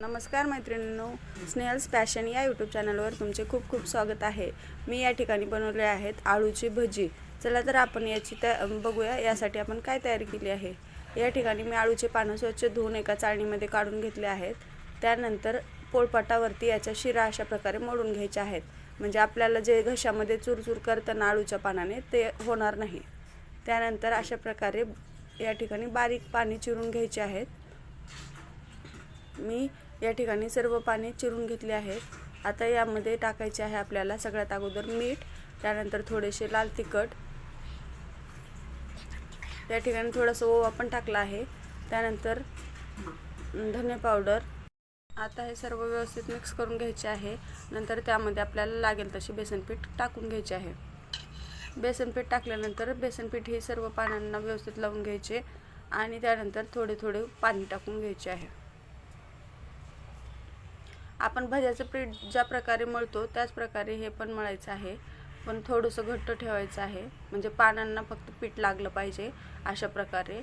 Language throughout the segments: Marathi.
नमस्कार मैत्रिणींनो स्नेहल्स पॅशन या यूट्यूब चॅनलवर तुमचे खूप खूप स्वागत आहे. मी या ठिकाणी बनवले आहेत आळूची भजी. चला तर आपण याची त्या बघूया यासाठी आपण काय तयारी केली आहे. या ठिकाणी मी आळूचे पानं स्वच्छ धुवून एका चाळणीमध्ये काढून घेतले आहेत. त्यानंतर पोळपाटावरती याच्या शिरा अशा प्रकारे मोडून घ्यायच्या आहेत. म्हणजे आपल्याला जे घशामध्ये चुरचूर करताना आळूच्या पानाने ते होणार नाही. त्यानंतर अशा प्रकारे या ठिकाणी बारीक पाणी चिरून घ्यायचे आहेत. मी या ठिकाणी सर्व पाणी चिरून घेतले आहेत. आता यामध्ये टाकायचे आहे आपल्याला सगळ्यात अगोदर मीठ त्यानंतर थोडेसे लाल तिखट. या ठिकाणी थोडंसं ओवा पण टाकला आहे. त्यानंतर धने पावडर. आता हे सर्व व्यवस्थित मिक्स करून घ्यायचे आहे. नंतर त्यामध्ये आपल्याला लागेल तशी बेसनपीठ टाकून घ्यायचे आहे. बेसनपीठ टाकल्यानंतर बेसनपीठ हे सर्व पानांना व्यवस्थित लावून घ्यायचे आणि त्यानंतर थोडे थोडे पाणी टाकून घ्यायचे आहे. आपण भज्याचं पीठ ज्या प्रकारे मळतो त्याच प्रकारे हे पण मळायचं आहे. पण थोडंसं घट्ट ठेवायचं आहे. म्हणजे पानांना फक्त पीठ लागलं पाहिजे अशा प्रकारे.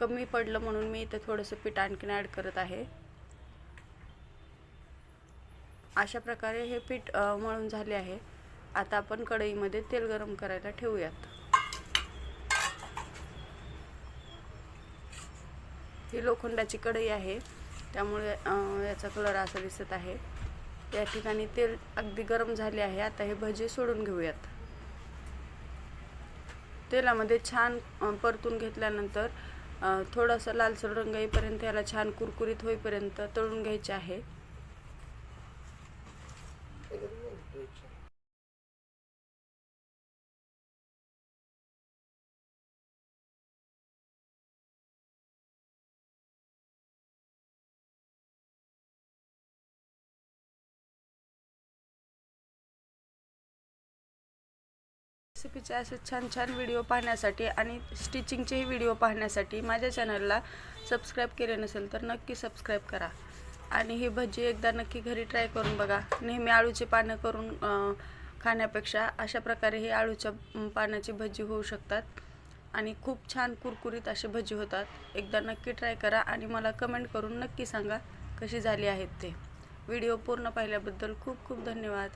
कमी पडलं म्हणून मी इथे थोडंसं पीठ आणखीन ॲड करत आहे. अशा प्रकारे हे पीठ मळून झाले आहे. आता आपण कढईमध्ये तेल गरम करायला ठेवूयात. ही लोखंडाची कढई आहे. त्यामुळे याचा कलर असा दिसत आहे. या ठिकाणी तेल अगदी गरम झाले आहे. आता हे भजे सोडून घेऊयात. तेलामध्ये छान परतून घेतल्यानंतर थोडासा लालसर रंग येईपर्यंत याला छान कुरकुरीत होईपर्यंत तळून घ्यायचे आहे. रेसिपीचे असे छान छान व्हिडिओ पाहण्यासाठी आणि स्टिचिंगचेही व्हिडिओ पाहण्यासाठी माझ्या चॅनलला सबस्क्राईब केले नसेल तर नक्की सबस्क्राईब करा. आणि ही भजी एकदा नक्की घरी ट्राय करून बघा. नेहमी आळूची पानं करून खाण्यापेक्षा अशा प्रकारे ही आळूच्या पानाची भजी होऊ शकतात. आणि खूप छान कुरकुरीत अशी भजी होतात. एकदा नक्की ट्राय करा आणि मला कमेंट करून नक्की सांगा कशी झाली आहेत ते. व्हिडिओ पूर्ण पाहिल्याबद्दल खूप खूप धन्यवाद.